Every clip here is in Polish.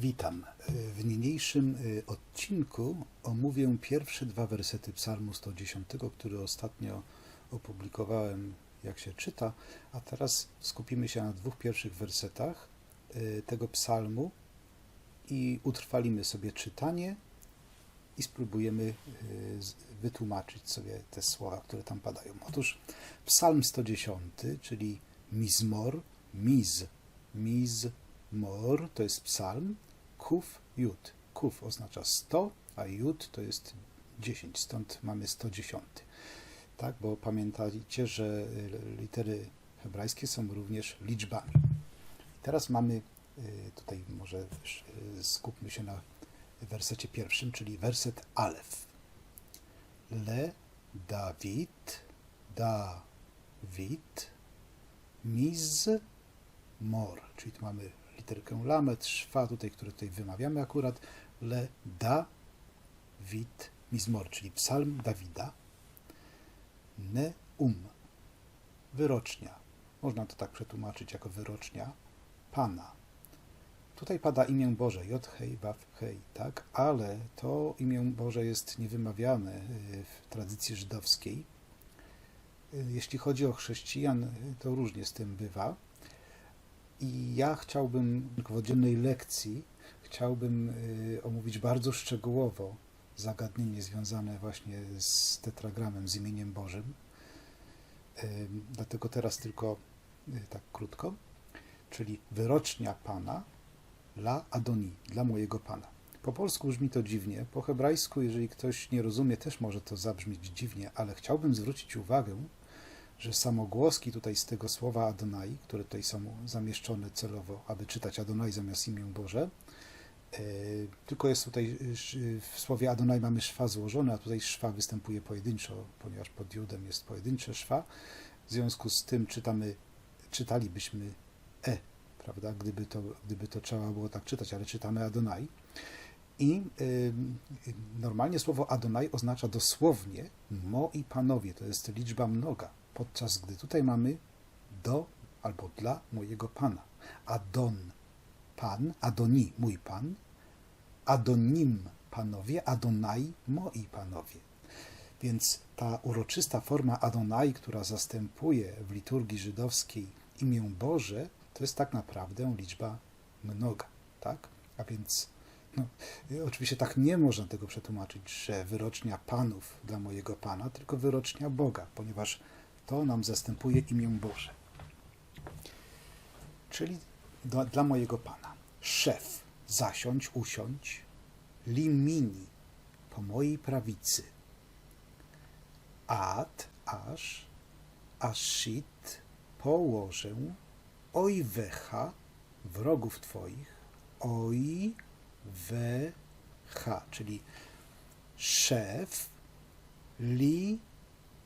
Witam. W niniejszym y, odcinku omówię pierwsze dwa wersety Psalmu 110, który ostatnio opublikowałem, jak się czyta, a teraz skupimy się na dwóch pierwszych wersetach y, tego psalmu i utrwalimy sobie czytanie i spróbujemy y, wytłumaczyć sobie te słowa, które tam padają. Otóż Psalm 110, czyli Mizmor, Miz, Mizmor to jest psalm, Kuf, Jud. Kuf oznacza 100, a Jud to jest 10, stąd mamy 110. Tak, bo pamiętajcie, że y, litery hebrajskie są również liczbami. Teraz mamy y, tutaj może y, skupmy się na wersecie pierwszym, czyli werset Alef. Le Dawid, Dawid, Miz, Mor, czyli tu mamy literkę lamet, szwa tutaj, które tutaj wymawiamy akurat, le, da, wid, mizmor, czyli psalm Dawida, ne, um, wyrocznia. Można to tak przetłumaczyć jako wyrocznia Pana. Tutaj pada imię Boże, J, hej, waw, hej, tak? Ale to imię Boże jest niewymawiane y, w tradycji żydowskiej. Y, Jeśli chodzi o chrześcijan, y, to różnie z tym bywa. I ja chciałbym w oddzielnej lekcji chciałbym y, omówić bardzo szczegółowo zagadnienie związane właśnie z tetragramem, z imieniem Bożym. Y, Dlatego teraz tylko y, tak krótko, czyli wyrocznia Pana la Adoni, dla mojego Pana. Po polsku brzmi to dziwnie, po hebrajsku, jeżeli ktoś nie rozumie, też może to zabrzmieć dziwnie, ale chciałbym zwrócić uwagę, że samogłoski tutaj z tego słowa Adonai, które tutaj są zamieszczone celowo, aby czytać Adonai zamiast imię Boże, e, tylko jest tutaj w słowie Adonai mamy szwa złożone, a tutaj szwa występuje pojedynczo, ponieważ pod Judem jest pojedyncze szwa. W związku z tym czytamy, czytalibyśmy E, prawda, gdyby to, gdyby to trzeba było tak czytać, ale czytamy Adonai. I y, normalnie słowo Adonai oznacza dosłownie mo i panowie, to jest liczba mnoga, podczas gdy tutaj mamy do albo dla mojego pana. Adon, pan, Adoni, mój pan, Adonim, panowie, Adonai, moi panowie. Więc ta uroczysta forma Adonai, która zastępuje w liturgii żydowskiej imię Boże, to jest tak naprawdę liczba mnoga, tak? A więc no, oczywiście tak nie można tego przetłumaczyć, że wyrocznia panów dla mojego pana, tylko wyrocznia Boga, ponieważ to nam zastępuje imię Boże. Czyli dla, mojego pana. Szef, zasiądź, usiądź, limini, po mojej prawicy. Ad, aż, ashit, położę, oj wecha, wrogów twoich, oj wecha, czyli szef, li,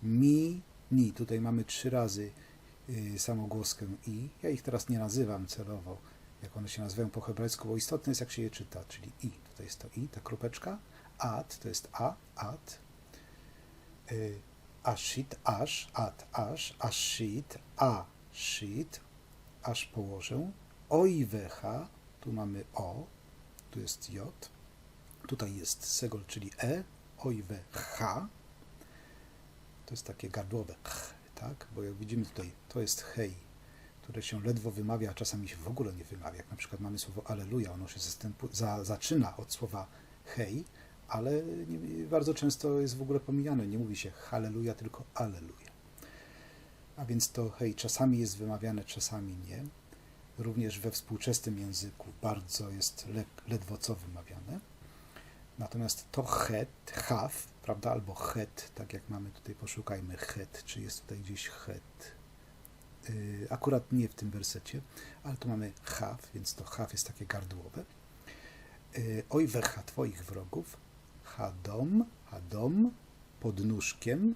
mi, ni. Tutaj mamy trzy razy y, samogłoskę i. Ja ich teraz nie nazywam celowo, jak one się nazywają po hebrajsku, bo istotne jest, jak się je czyta, czyli i. Tutaj jest to i, ta kropeczka. Ad to jest a, ad. Y, ashit, aż, ad, aż, ashit, a, shit, aż położę. Oj wecha, tu mamy o, tu jest j, tutaj jest segol, czyli e, oj we h, to jest takie gardłowe ch, tak? Bo jak widzimy tutaj, to jest hej, które się ledwo wymawia, a czasami się w ogóle nie wymawia. Jak na przykład mamy słowo aleluja, ono się za, zaczyna od słowa hej, ale nie, bardzo często jest w ogóle pomijane. Nie mówi się halleluja, tylko aleluja. A więc to hej czasami jest wymawiane, czasami nie. Również we współczesnym języku bardzo jest le, ledwo co wymawiane. Natomiast to het, haf, prawda, albo het, tak jak mamy tutaj, poszukajmy het, czy jest tutaj gdzieś het. Yy, akurat nie w tym wersecie, ale tu mamy haf, więc to haf jest takie gardłowe. Yy, oj wecha twoich wrogów, hadom, hadom, pod nóżkiem,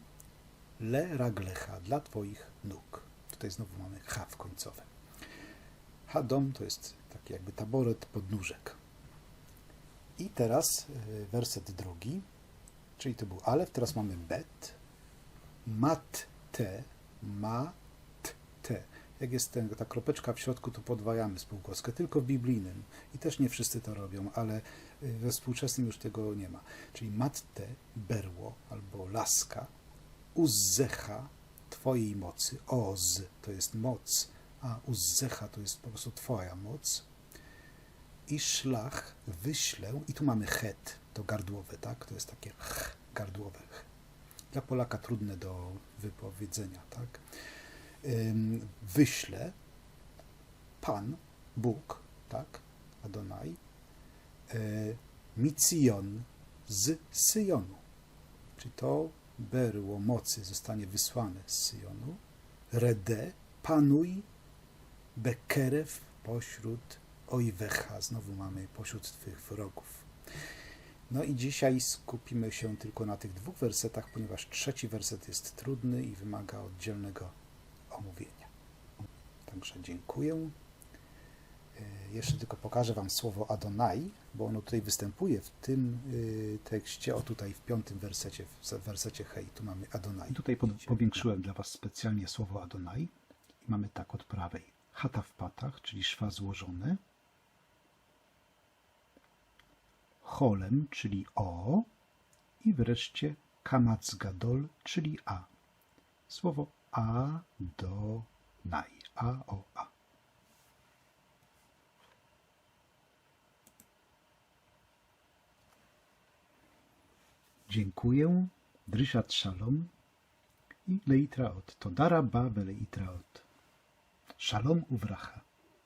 le raglecha, dla twoich nóg. Tutaj znowu mamy haf końcowe. Hadom to jest taki jakby taboret podnóżek. I teraz y, werset drugi, czyli to był alef, teraz mamy bet, mat te, mat te. jak jest ten, ta kropeczka w środku, to podwajamy spółgłoskę, tylko w biblijnym. I też nie wszyscy to robią, ale y, we współczesnym już tego nie ma. Czyli matte, berło albo laska, uzzecha Twojej mocy, oz to jest moc, a uzzecha to jest po prostu Twoja moc. I szlach wyślę, i tu mamy het, to gardłowe, tak? To jest takie ch, gardłowe. Dla Polaka trudne do wypowiedzenia, tak? Ym, Wyślę Pan, Bóg, tak? Adonai, y, Micjon z Syjonu. Czyli to berło mocy zostanie wysłane z Syjonu. Rede, panuj, bekerew pośród ojwecha. Znowu mamy pośród Twych wrogów. No i dzisiaj skupimy się tylko na tych dwóch wersetach, ponieważ trzeci werset jest trudny i wymaga oddzielnego omówienia. Także dziękuję. E, Jeszcze tylko pokażę Wam słowo Adonai, bo ono tutaj występuje w tym y, tekście, o tutaj w piątym wersecie, w wersecie hej, tu mamy Adonai. Tutaj powiększyłem dla Was specjalnie słowo Adonai i mamy tak od prawej. Chata w patach, czyli szwa złożone. Cholem, czyli o. I wreszcie kamac gadol, czyli a. Słowo a do naj. A o a. Dziękuję. Dryshat shalom i leitraot. To dara ba leitraot. Shalom uvracha.